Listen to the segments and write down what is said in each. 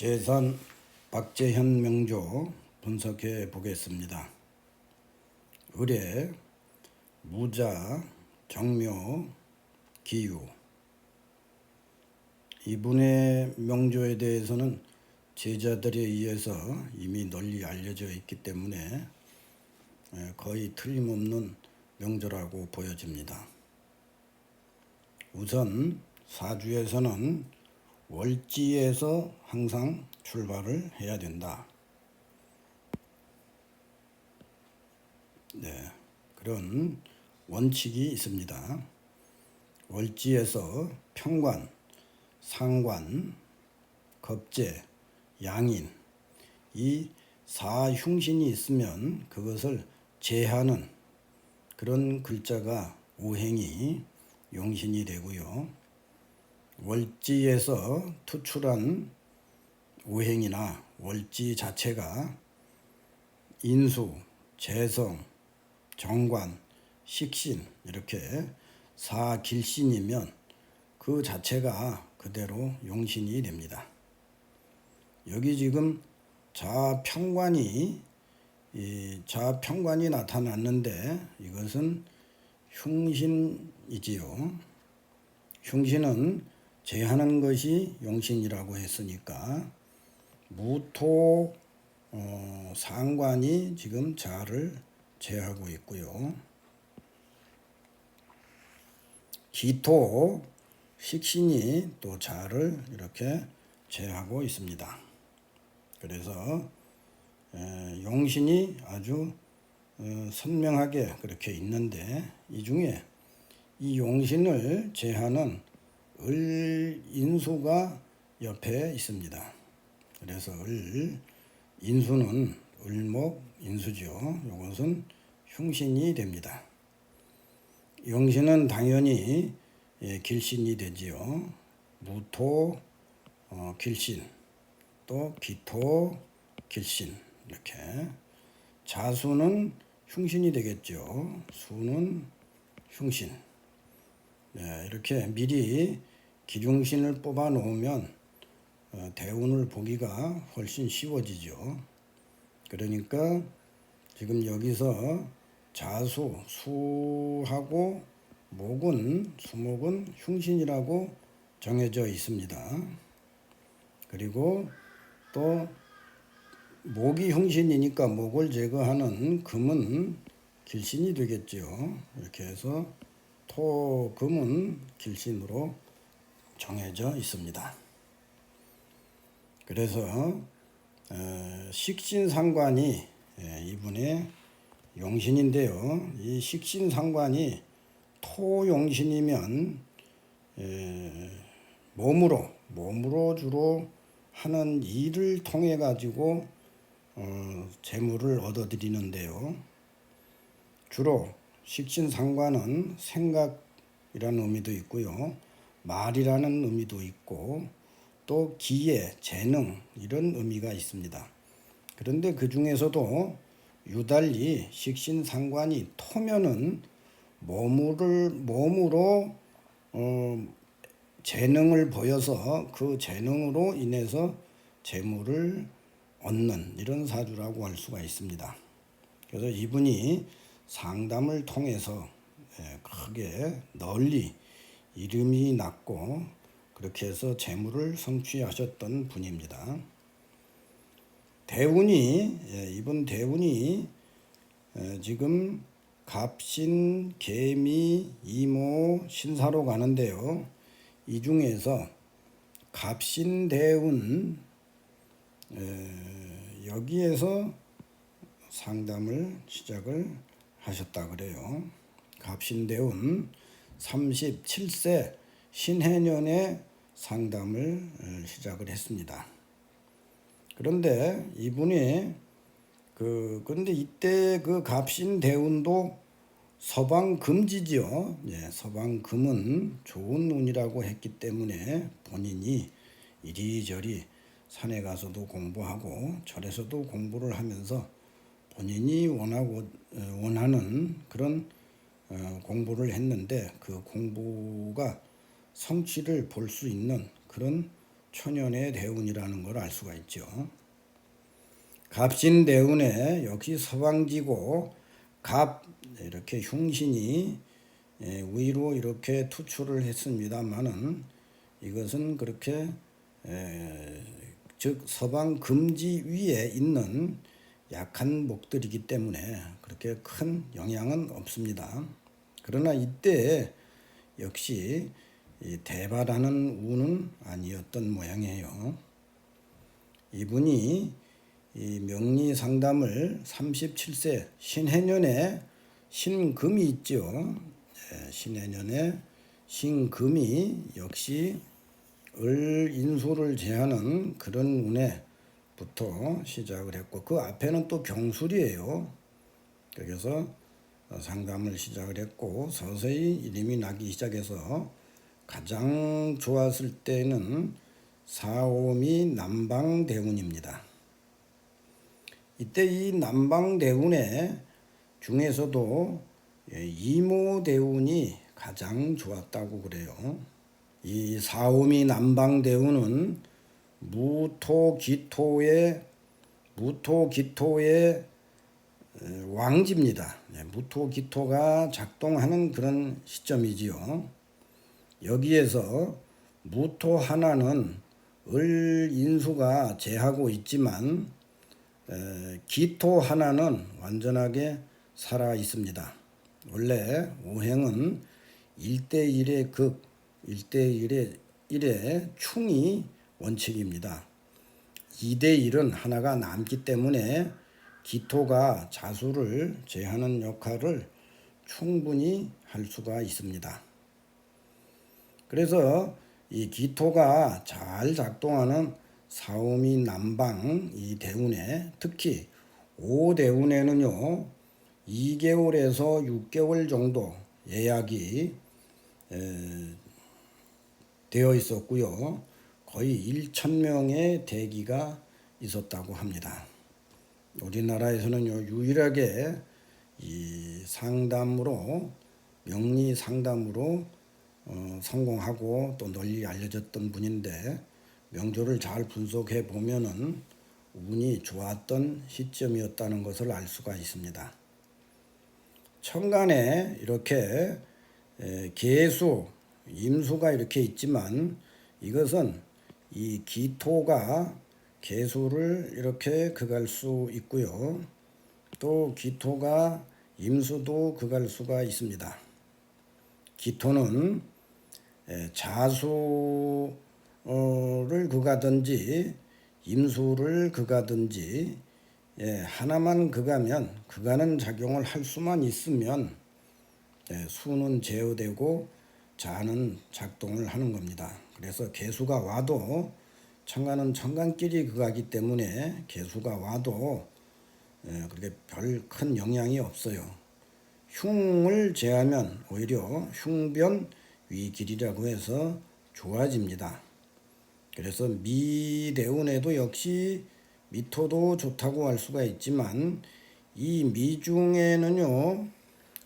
재산 박재현 명조 분석해 보겠습니다. 의뢰, 무자, 정묘, 기유 이분의 명조에 대해서는 제자들에 의해서 이미 널리 알려져 있기 때문에 에, 거의 틀림없는 명조라고 보여집니다. 우선 사주에서는 월지에서 항상 출발을 해야 된다. 네, 그런 원칙이 있습니다. 월지에서 평관, 상관, 겁재, 양인 이 사흉신이 있으면 그것을 제하는 그런 글자가 오행이 용신이 되고요. 월지에서 투출한 오행이나 월지 자체가 인수, 재성, 정관, 식신 이렇게 사길신이면 그 자체가 그대로 용신이 됩니다. 여기 지금 자평관이 이 자평관이 나타났는데 이것은 흉신이지요. 흉신은 제하는 것이 용신이라고 했으니까 무토 어, 상관이 지금 자를 제하고 있고요. 기토 식신이 또 자를 이렇게 제하고 있습니다. 그래서 에, 용신이 아주 어, 선명하게 그렇게 있는데 이 중에 이 용신을 제하는 을 인수가 옆에 있습니다. 그래서 을 인수는 을목 인수죠. 이것은 흉신이 됩니다. 용신은 당연히 예, 길신이 되지요. 무토 어, 길신 또 기토 길신 이렇게 자수는 흉신이 되겠죠. 수는 흉신. 네, 이렇게 미리 기흉신을 뽑아 놓으면 어, 대운을 보기가 훨씬 쉬워지죠. 그러니까 지금 여기서 자수, 수하고 목은 수목은 흉신이라고 정해져 있습니다. 그리고 또 목이 흉신이니까 목을 제거하는 금은 길신이 되겠죠. 이렇게 해서 토, 금은 길신으로 정해져 있습니다. 그래서 어, 식신상관이 예, 이분의 용신인데요. 이 식신상관이 토용신이면 에, 몸으로 몸으로 주로 하는 일을 통해 가지고 어, 재물을 얻어들이는데요. 주로 식신상관은 생각이라는 의미도 있고요. 말이라는 의미도 있고 또 기회, 재능 이런 의미가 있습니다. 그런데 그 중에서도 유달리 식신상관이 토면은 몸을 몸으로 어, 재능을 보여서 그 재능으로 인해서 재물을 얻는 이런 사주라고 할 수가 있습니다. 그래서 이분이 상담을 통해서 예, 크게 널리 이름이 났고 그렇게 해서 재물을 성취하셨던 분입니다. 대운이 예, 이분 대운이 예, 지금 갑신, 개미, 이모, 신사로 가는데요. 이 중에서 갑신 대운 여기에서 상담을 시작을 하셨다 그래요. 갑신 대운 37세 신해년에 상담을 시작을 했습니다. 그런데 이분이 그 근데 이때 그 갑신 대운도 서방 금지지요. 예, 서방 금은 좋은 운이라고 했기 때문에 본인이 이리저리 산에 가서도 공부하고 절에서도 공부를 하면서 본인이 원하고 어, 원하는 그런 어, 공부를 했는데 그 공부가 성취를 볼 수 있는 그런 천연의 대운이라는 걸 알 수가 있죠. 갑신대운에 역시 서방지고 갑 이렇게 흉신이 예, 위로 이렇게 투출을 했습니다만은 이것은 그렇게 에, 즉 서방 금지 위에 있는 약한 목들이기 때문에 그렇게 큰 영향은 없습니다. 그러나 이때 역시 이 대바라는 운은 아니었던 모양이에요. 이분이 이 명리 상담을 37세 신해년에 신금이 있죠. 예, 신해년에 신금이 역시 을 인수를 제하는 그런 운에부터 시작을 했고 그 앞에는 또 경술이에요. 그래서 상담을 시작을 했고 서서히 이름이 나기 시작해서 가장 좋았을 때는 사오미 남방대운입니다. 이때 이 남방대운에 중에서도 예, 이모대운이 가장 좋았다고 그래요. 이 사오미 남방대운은 무토기토의 무토기토의 왕지입니다. 네, 무토기토가 작동하는 그런 시점이지요. 여기에서 무토 하나는 을 인수가 제하고 있지만 기토 하나는 완전하게 살아 있습니다. 원래 오행은 1대1의 극, 1대1의 1의 충이 원칙입니다. 2대1은 하나가 남기 때문에 기토가 자수를 제하는 역할을 충분히 할 수가 있습니다. 그래서 이 기토가 잘 작동하는 사오미 남방 이 대운에 특히 5대운에는요 2개월에서 6개월 정도 예약이 되어 있었고요 거의 1천 명의 대기가 있었다고 합니다. 우리나라에서는요 유일하게 이 상담으로 명리 상담으로 어, 성공하고 또 널리 알려졌던 분인데 명조를 잘 분석해 보면은 운이 좋았던 시점이었다는 것을 알 수가 있습니다. 천간에 이렇게 개수, 임수가 이렇게 있지만 이것은 이 기토가 개수를 이렇게 극할 수 있고요. 또 기토가 임수도 극할 수가 있습니다. 기토는 자수를 극하든지 임수를 극하든지 하나만 극하면 극하는 작용을 할 수만 있으면 수는 제어되고 자는 작동을 하는 겁니다. 그래서 개수가 와도 천간은 천간끼리 극하기 때문에 개수가 와도 그렇게 별 큰 영향이 없어요. 흉을 제하면 오히려 흉변 위길이라고 해서 좋아집니다. 그래서 미대운에도 역시 미토도 좋다고 할 수가 있지만 이 미중에는요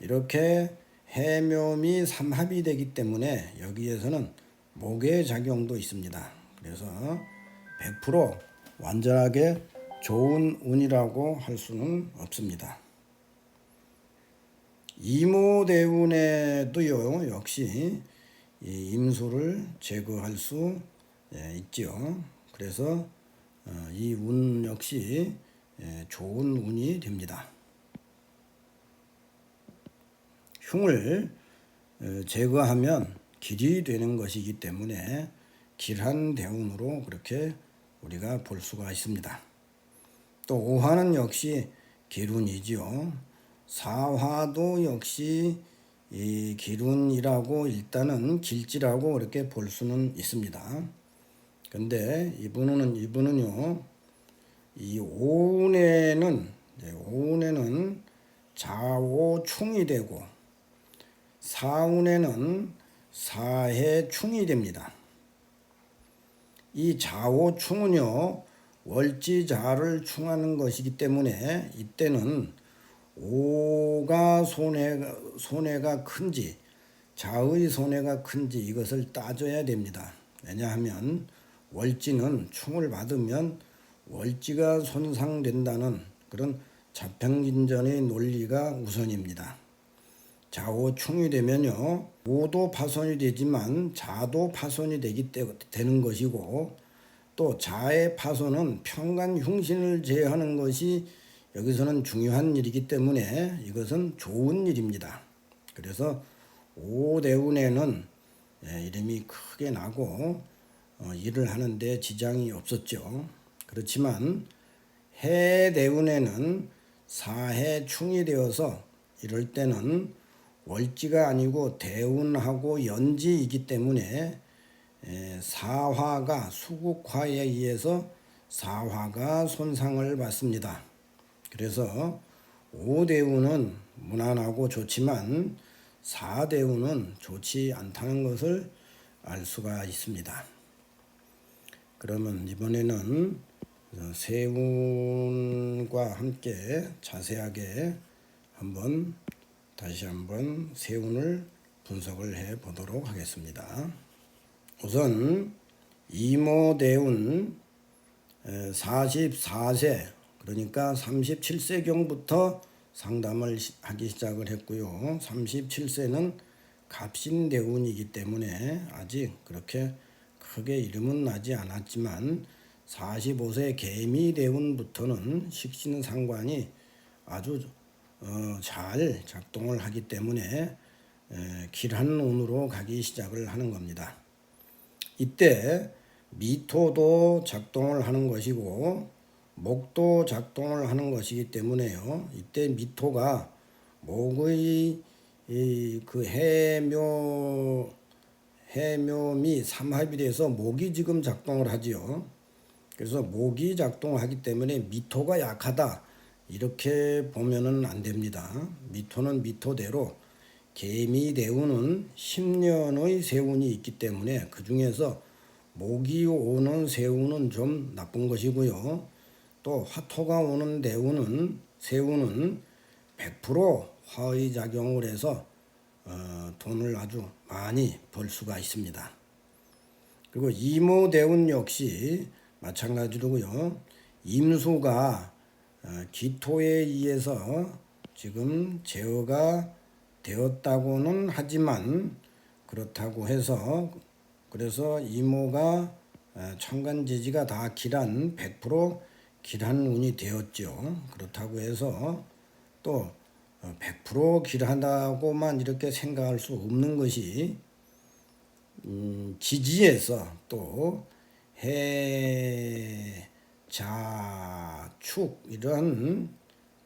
이렇게 해묘미 삼합이 되기 때문에 여기에서는 목의 작용도 있습니다. 그래서 100% 완전하게 좋은 운이라고 할 수는 없습니다. 이모대운에도요 역시 임수를 제거할 수 예, 있죠. 그래서 어, 이운 역시 예, 좋은 운이 됩니다. 흉을 어, 제거하면 길이 되는 것이기 때문에 길한 대운으로 그렇게 우리가 볼 수가 있습니다. 또 오화는 역시 기운이지요. 사화도 역시 이 기운이라고 일단은 길지라고 이렇게 볼 수는 있습니다. 근데 이분은 이분은요 이 오운에는 오운에는 자오충이 되고 사운에는 사해충이 됩니다. 이 자오충은요 월지자를 충하는 것이기 때문에 이때는 오가 손해가 손해가 큰지 자의 손해가 큰지 이것을 따져야 됩니다. 왜냐하면 월지는 충을 받으면 월지가 손상된다는 그런 자평진전의 논리가 우선입니다. 좌우 충이 되면요 오도 파손이 되지만 자도 파손이 되기 때 되는 것이고 또 자의 파손은 평간 흉신을 제어하는 것이 여기서는 중요한 일이기 때문에 이것은 좋은 일입니다. 그래서 오대운에는 예, 이름이 크게 나고 어, 일을 하는데 지장이 없었죠. 그렇지만 해대운에는 사해충이 되어서 이럴 때는 월지가 아니고 대운하고 연지이기 때문에 에, 사화가 수국화에 의해서 사화가 손상을 받습니다. 그래서 오대운은 무난하고 좋지만 사대운은 좋지 않다는 것을 알 수가 있습니다. 그러면 이번에는 세운과 함께 자세하게 한번 다시 한번 세운을 분석을 해 보도록 하겠습니다. 우선 이모대운 44세 그러니까 37세경부터 상담을 시- 하기 시작을 했고요. 37세는 갑신대운이기 때문에 아직 그렇게 크게 이름은 나지 않았지만 45세 개미대운부터는 식신 상관이 아주 어, 잘 작동을 하기 때문에 에, 길한 운으로 가기 시작을 하는 겁니다. 이때 미토도 작동을 하는 것이고 목도 작동을 하는 것이기 때문에요. 이때 미토가 목의 이 그 해묘 해묘미 삼합이 돼서 목이 지금 작동을 하지요. 그래서 목이 작동하기 때문에 미토가 약하다 이렇게 보면은 안 됩니다. 미토는 미토대로 개미대운은 10년의 세운이 있기 때문에 그 중에서 목이 오는 세운은 좀 나쁜 것이고요. 또 화토가 오는 대운은 세운은 100% 화의 작용을 해서 어, 돈을 아주 많이 벌 수가 있습니다. 그리고 이모 대운 역시 마찬가지로고요. 임수가 어, 기토에 의해서 지금 제어가 되었다고는 하지만 그렇다고 해서 그래서 이모가 어, 천간지지가 다 길한 100% 길한 운이 되었죠. 그렇다고 해서 또 어, 100% 길하다고만 이렇게 생각할 수 없는 것이 음, 지지에서 또 해, 자, 축 이런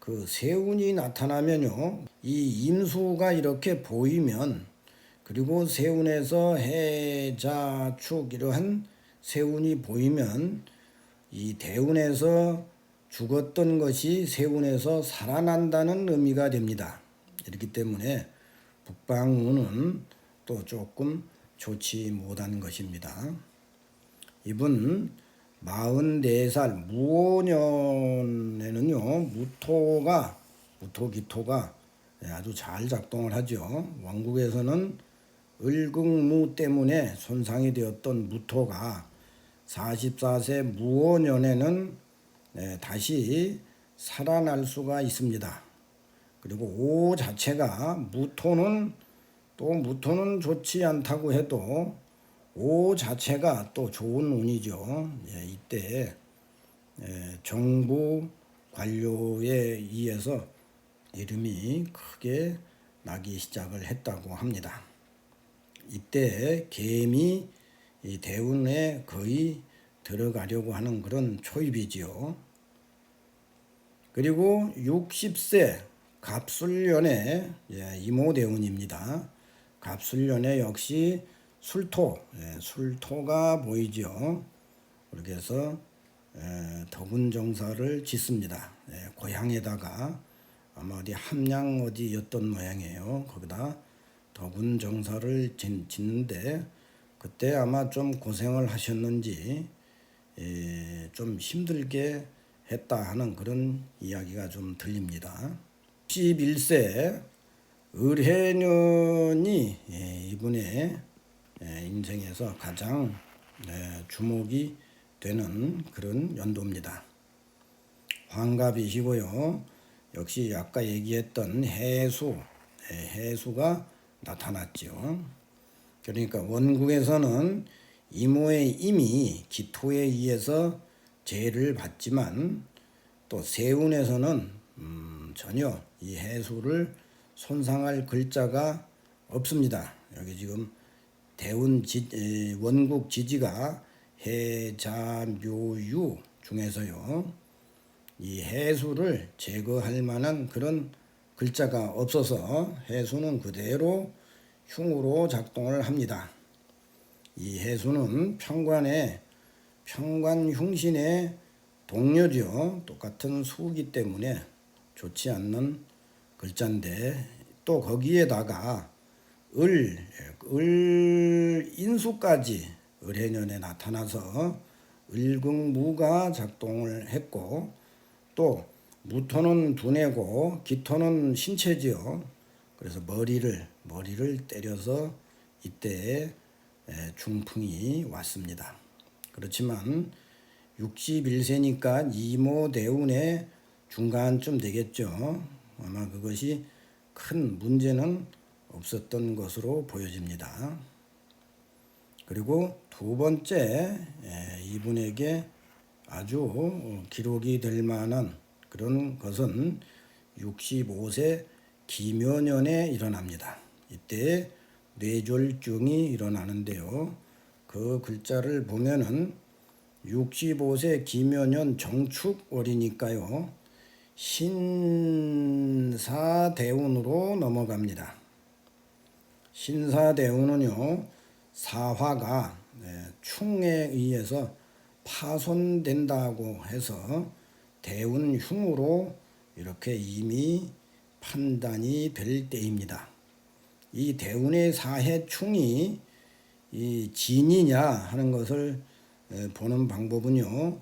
그 세운이 나타나면요. 이 임수가 이렇게 보이면 그리고 세운에서 해, 자, 축 이러한 세운이 보이면 이 대운에서 죽었던 것이 세운에서 살아난다는 의미가 됩니다. 이렇기 때문에 북방운은 또 조금 좋지 못한 것입니다. 이분 44살 무오년에는요 무토가 무토기토가 아주 잘 작동을 하죠. 왕국에서는 을극무 때문에 손상이 되었던 무토가 44세 무오년에는 예, 다시 살아날 수가 있습니다. 그리고 오 자체가 무토는 또 무토는 좋지 않다고 해도 오 자체가 또 좋은 운이죠. 예, 이때 예, 정부 관료에 의해서 이름이 크게 나기 시작을 했다고 합니다. 이때 개미 이 대운에 거의 들어가려고 하는 그런 초입이지요. 그리고 60세 갑술년에 예, 이모 대운입니다. 갑술년에 역시 술토, 예, 술토가 보이죠. 그렇게 해서 예, 덕운 정사를 짓습니다. 예, 고향에다가 아마 어디 함양 어디였던 모양이에요. 거기다 덕운 정사를 짓, 짓는데 그때 아마 좀 고생을 하셨는지 예, 좀 힘들게 했다 하는 그런 이야기가 좀 들립니다. 11세 을해년이 예, 이분의 예, 인생에서 가장 네, 주목이 되는 그런 연도입니다. 환갑이시고요. 역시 아까 얘기했던 해수, 네, 해수가 나타났죠. 그러니까 원국에서는 이모의 임이 기토에 의해서 제를 받지만 또 세운에서는 음, 전혀 이 해수를 손상할 글자가 없습니다. 여기 지금 대운 지, 에, 원국 지지가 해자묘유 중에서요. 이 해수를 제거할 만한 그런 글자가 없어서 해수는 그대로 흉으로 작동을 합니다. 이 해수는 평관의 평관 흉신의 동료죠. 똑같은 수기 때문에 좋지 않는 글자인데 또 거기에다가 을, 을 인수까지 을해년에 나타나서 을극무가 작동을 했고 또 무토는 두뇌고 기토는 신체지요. 그래서 머리를 머리를 때려서 이때 중풍이 왔습니다. 그렇지만 61세니까 이모 대운의 중간쯤 되겠죠. 아마 그것이 큰 문제는 없었던 것으로 보여집니다. 그리고 두 번째 이분에게 아주 기록이 될 만한 그런 것은 65세 기묘년에 일어납니다. 이때 뇌졸중이 일어나는데요. 그 글자를 보면은 65세 기묘년 정축 월이니까요. 신사대운으로 넘어갑니다. 신사대운은요. 사화가 네, 충에 의해서 파손된다고 해서 대운흉으로 이렇게 이미 판단이 될 때입니다. 이 대운의 사해충이 이 진이냐 하는 것을 보는 방법은요.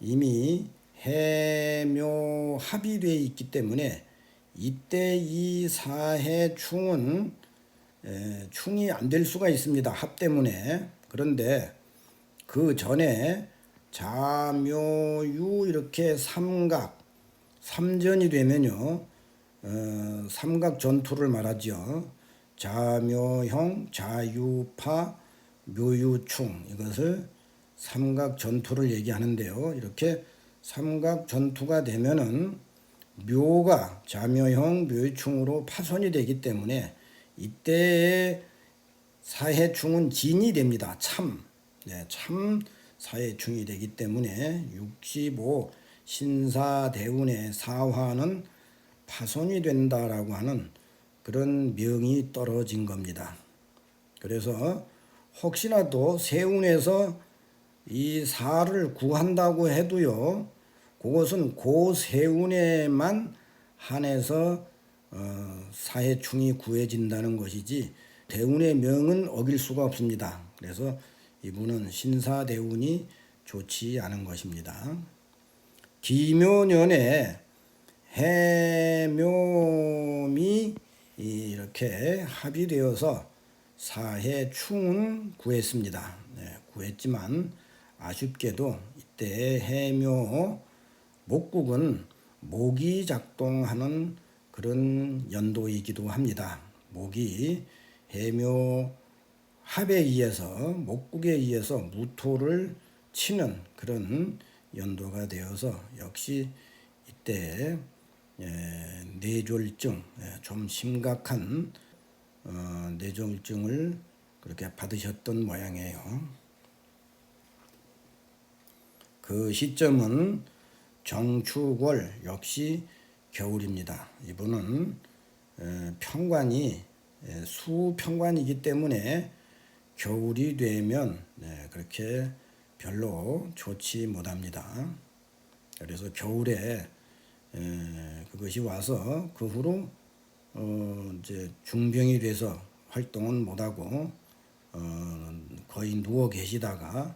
이미 해묘 합의되어 있기 때문에 이때 이 사해충은 충이 안 될 수가 있습니다. 합 때문에. 그런데 그 전에 자묘유 이렇게 삼각 삼전이 되면요. 어, 삼각 전투를 말하죠. 자묘형, 자유파, 묘유충 이것을 삼각 전투를 얘기하는데요. 이렇게 삼각 전투가 되면은 묘가 자묘형, 묘유충으로 파손이 되기 때문에 이때의 사해충은 진이 됩니다. 참, 네, 참 사해충이 되기 때문에 65 신사대운의 사화는 파손이 된다라고 하는 그런 명이 떨어진 겁니다. 그래서 혹시라도 세운에서 이 사를 구한다고 해도요, 그것은 고 세운에만 한해서 어, 사해충이 구해진다는 것이지 대운의 명은 어길 수가 없습니다. 그래서 이분은 신사 대운이 좋지 않은 것입니다. 기묘년에 해묘미 이렇게 합의되어서 사해 충은 구했습니다. 네, 구했지만 아쉽게도 이때 해묘 목국은 목이 작동하는 그런 연도이기도 합니다. 목이 해묘 합에 의해서 목국에 의해서 무토를 치는 그런 연도가 되어서 역시 이때 예, 뇌졸중 예, 좀 심각한 어, 뇌졸중을 그렇게 받으셨던 모양이에요. 그 시점은 정축월 역시 겨울입니다. 이분은 에, 평관이 에, 수평관이기 때문에 겨울이 되면 네, 그렇게 별로 좋지 못합니다. 그래서 겨울에 에, 그것이 와서 그 후로 어, 이제 중병이 돼서 활동은 못하고 어, 거의 누워 계시다가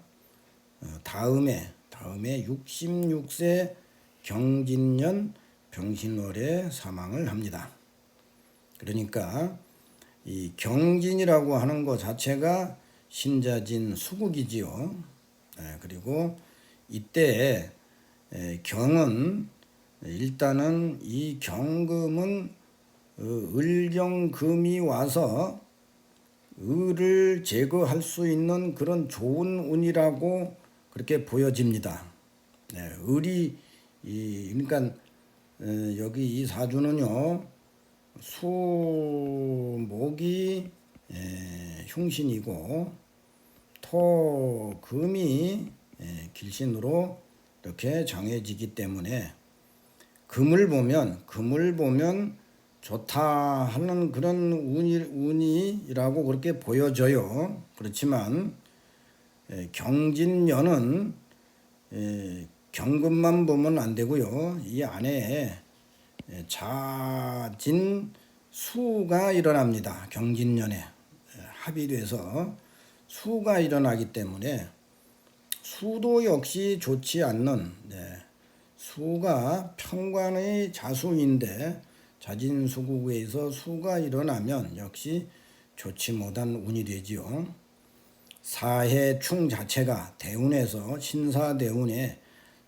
어, 다음에 다음에 66세 경진년 병신월에 사망을 합니다. 그러니까 이 경진이라고 하는 것 자체가 신자진 수국이지요. 예, 그리고 이때 에, 경은 일단은 이 경금은 어, 을경금이 와서 을을 제거할 수 있는 그런 좋은 운이라고 그렇게 보여집니다. 네, 을이 이 그러니까 에, 여기 이 사주는요 수목이 에, 흉신이고 토금이 에, 길신으로 이렇게 정해지기 때문에 금을 보면 금을 보면 좋다 하는 그런 운이, 운이라고 그렇게 보여져요. 그렇지만 에, 경진년은 에, 경금만 보면 안 되고요. 이 안에 에, 자진 수가 일어납니다. 경진년에 에, 합이 돼서 수가 일어나기 때문에 수도 역시 좋지 않는 네, 수가 평관의 자수인데 자진수국에서 수가 일어나면 역시 좋지 못한 운이 되지요. 사해충 자체가 대운에서 신사대운에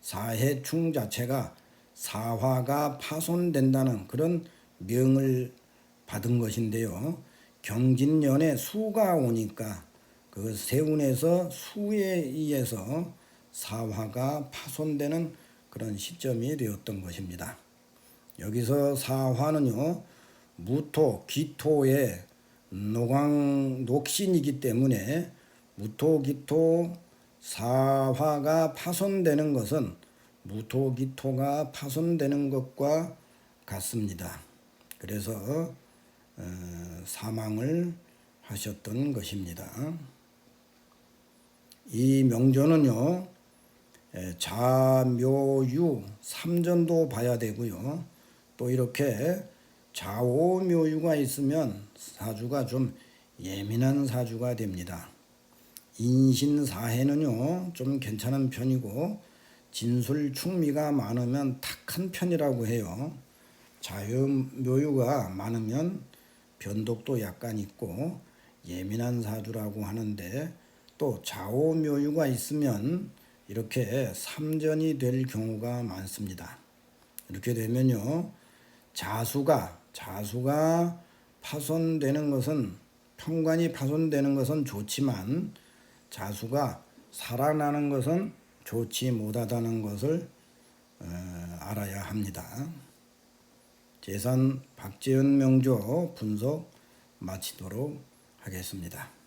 사해충 자체가 사화가 파손된다는 그런 명을 받은 것인데요. 경진년에 수가 오니까 그 세운에서 수에 의해서 사화가 파손되는 그런 시점이 되었던 것입니다. 여기서 사화는요 무토 기토의 노광 녹신이기 때문에 무토 기토 사화가 파손되는 것은 무토 기토가 파손되는 것과 같습니다. 그래서 어, 사망을 하셨던 것입니다. 이 명조는요 에, 자묘유 삼전도 봐야 되고요. 또 이렇게 좌오묘유가 있으면 사주가 좀 예민한 사주가 됩니다. 인신사해는요 좀 괜찮은 편이고 진술 충미가 많으면 탁한 편이라고 해요. 자유묘유가 많으면 변덕도 약간 있고 예민한 사주라고 하는데 또 좌오묘유가 있으면 이렇게 삼전이 될 경우가 많습니다. 이렇게 되면요 자수가 자수가 파손되는 것은 평관이 파손되는 것은 좋지만 자수가 살아나는 것은 좋지 못하다는 것을 어, 알아야 합니다. 재산 박재현 명조 분석 마치도록 하겠습니다.